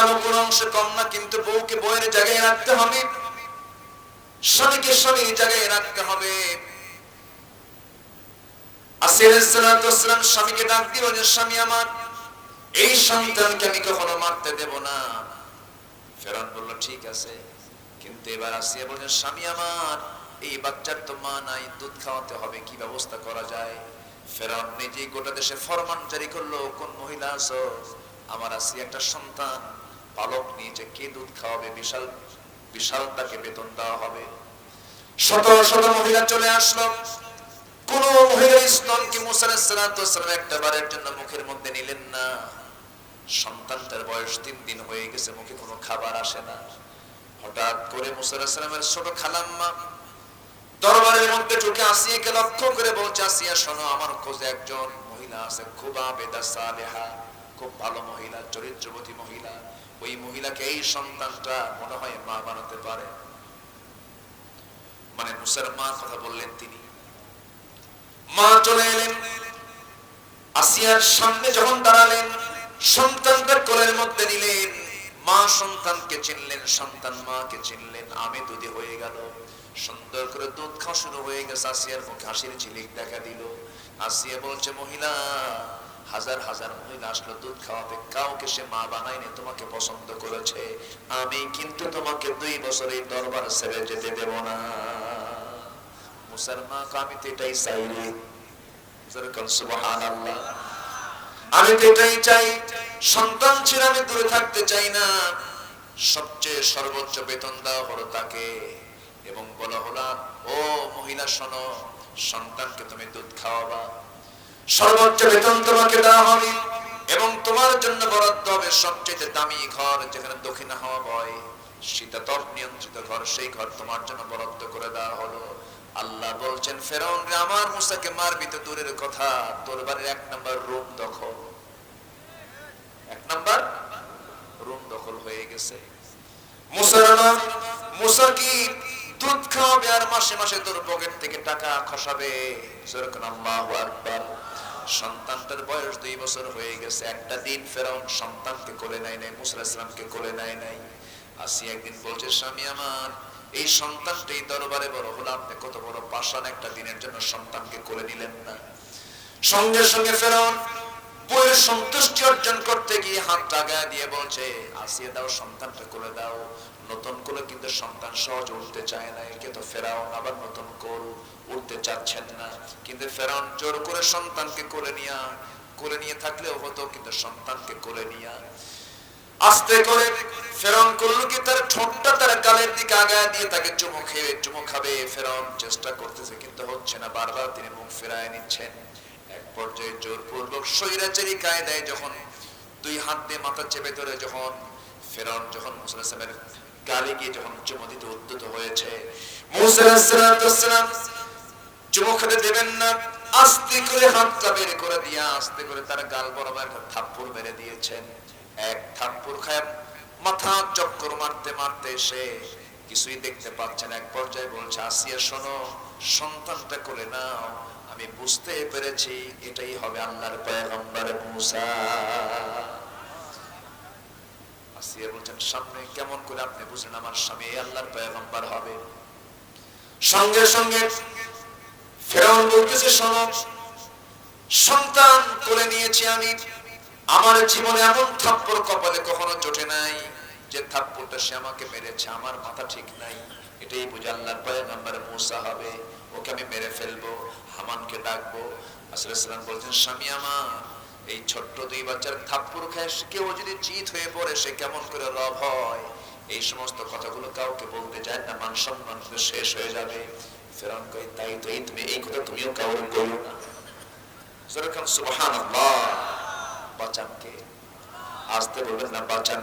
দামও কোনো অংশে কম না, কিন্তু বউকে বউয়ের জায়গায় রাখতে হবে। স্বামীকে জায়গায় রাখতে হবে। এবার আমার, এই বাচ্চার তো দুধ খাওয়াতে হবে, কি ব্যবস্থা করা যায়? ফেরান নিজেই গোটা দেশে ফরমান জারি করল, কোন মহিলা আছো? আমার আসি একটা সন্তান পালক নিয়েছে কে দুধ খাওয়াবে, বিশাল বিশাল তাকে বেতন দেওয়া হবে। শত শত মহিলা চলে আসলো। কোন মহিলার স্তনকে মুসা আলাইহিসসালাম একটা বারের জন্য মুখের মধ্যে নিলেন না। সন্তানটার বয়স তিন দিন হয়ে গেছে, মুখে কোনো খাবার আসে না। হঠাৎ করে মুসা আলাইহিসসালামের ছোট খালাম্মা দরবারের মধ্যে ঢুকে আসিয়াকে লক্ষ্য করে বলছে, আসিয়া শোনো, আমার খোঁজে একজন মহিলা আছে, খুব আবেদা সালেহা। খুব ভালো মহিলা, চরিত্রবতী মহিলা। ওই মহিলাকে এই সন্তানটা মনে হয় মা বানাতে পারে। মানে মুসার মা কথা বললেন তিনি। মা চলে এলেন। আসিয়ার সামনে যখন দাঁড়ালেন সন্তানকে কোলের মধ্যে নিলেন। মা সন্তানকে চিনলেন, সন্তান মাকে চিনলেন। আমি দুধে হয়ে গেল। সুন্দর করে দুধ খাওয়া শুরু হয়ে গেছে। আসিয়ার মুখে হাসির ঝিলিক দেখা দিল। আসিয়া বলছে, মহিলা হাজার হাজার মহিলা আসলো, দুধ খাওয়াতে। কাউকে সে মা বানায়নি, তোমাকে পছন্দ করেছে। আমি কিন্তু তোমাকে দুই বছর এই দরবার ছেড়ে যেতে দেব না। মুসার মা আমি তো এটাই চাই রে। আমি তো এটাই চাই। সন্তান ছেড়ে আমি দূরে থাকতে চাই না। সবচেয়ে সর্বোচ্চ বেতন দেওয়া হলো তাকে। এবং বলা হলো, ও মহিলা, শোনো, সন্তানকে তুমি দুধ খাওয়াবা। সর্বোচ্চ বেতন তোমাকে দেওয়া হবে এবং তোমার জন্য বরাদ্দ হবে সবচেয়ে দামি ঘর যেখানে দক্ষিণা হওয়া হয় শীতাতপ নিয়ন্ত্রিত ঘর, সেই ঘর তোমার জন্য বরাদ্দ করে দেওয়া হলো। আল্লাহ বলছেন, ফেরাউন আমার মুসাকে মারবি তো দূরের কথা, তোর বাড়ির এক নাম্বার রুম দখল। এক নাম্বার রুম দখল হয়ে গেছে। মুসার মুসা কি দুধ খাওয়াবে আর মাসে মাসে তোর পকেট থেকে টাকা খসাবে। সন্তানটার বয়স দুই বছর হয়ে গেছে। একটা দিন ফেরাউন সন্তানকে কোলে নেয় নাই, মুসা ইসলামকে কোলে নেয় নাই। আসি একদিন বলছে, স্বামী আমার, এই সন্তানটা এই দরবারে বড় হলো আপনি কত বড় পাষাণ একটা দিনের জন্য সন্তানকে কোলে নিলেন না। সঙ্গে সঙ্গে ফেরাউন বইয়ের সন্তুষ্টি অর্জন করতে গিয়ে হাত টাকা দিয়ে বলছে, আসিয়ে দাও, সন্তানটা করে দাও। নতুন করে কিন্তু সন্তান সহজ উঠতে চায় না। একে তো ফেরাউন আবার নতুন কোল উঠতে চাচ্ছেন না। কিন্তু ফেরাউন জোর করে সন্তানকে কোলে নিয়া, কোলে নিয়ে থাকলেও হতো, কিন্তু সন্তানকে কোলে নিয়া আস্তে করে ফেরন করল কি, তার ঠোঁটটা তার গালের দিকে আগায় দিয়ে তাকে চুমু খেয়ে, চুমু খাবে। ফেরন চেষ্টা করতেছে, কিন্তু হচ্ছে না। বারবার তিনি মুখ ফেরায় নিচ্ছেন। এক পর্যায়ে জোরপূর্বক স্বৈরাচারী কায়দায় যখন দুই হাত দিয়ে মাথা চেপে ধরে যখন ফেরন যখন মুসলামের গালে গিয়ে যখন চুমু দিতে উদ্যত হয়েছে চুমু খেতে দেবেন না, আস্তে করে হাতটা করে দিয়ে, আস্তে করে তার গাল বরাবর একটা মেরে দিয়েছেন। এক খায়, মাথা চক্কর মারতে মারতে সে কিছুই দেখতে পাচ্ছেন এক পর্যায়ে বলছে, আসিয়া শোনো, সন্তানটা করে নাও আমি বুঝতে পেরেছি, এটাই হবে আল্লাহর পয়গম্বর মুসা। বলছেন, সামনে কেমন করে আপনি বুঝলেন আমার স্বামী আল্লাহর পয়গম্বর হবে? সঙ্গে সঙ্গে ফেরাউন বলতেছে সন্তান কোলে নিয়েছি আমি। আমার জীবনে এমন থাপ্পড় কপালে কখনো জোটে নাই যে থাপ্পড়টা সে আমাকে মেরেছে। আমার মাথা ঠিক নাই। এটাই বুঝে আল্লাহর পয়গম্বর মুসা হবে। ওকে আমি মেরে ফেলব, হামানকে ডাকবো। আসলে সালাম বলছেন, স্বামী আমার, এই ছোট্ট দুই বাচ্চার থাপ্পড় খায় কেউ যদি চিত হয়ে পড়ে, সে কেমন করে লভ হয়? এই সমস্ত কথাগুলো কাউকে বলতে যায় না মান সম্মান শেষ হয়ে যাবে। ফেরান কই তাই তো, এই তুমি, এই কথা তুমিও কাউকে বলো না। যেরকম সুবহানাল্লাহ বাঁচান আসতে বলবেন না বাঁচান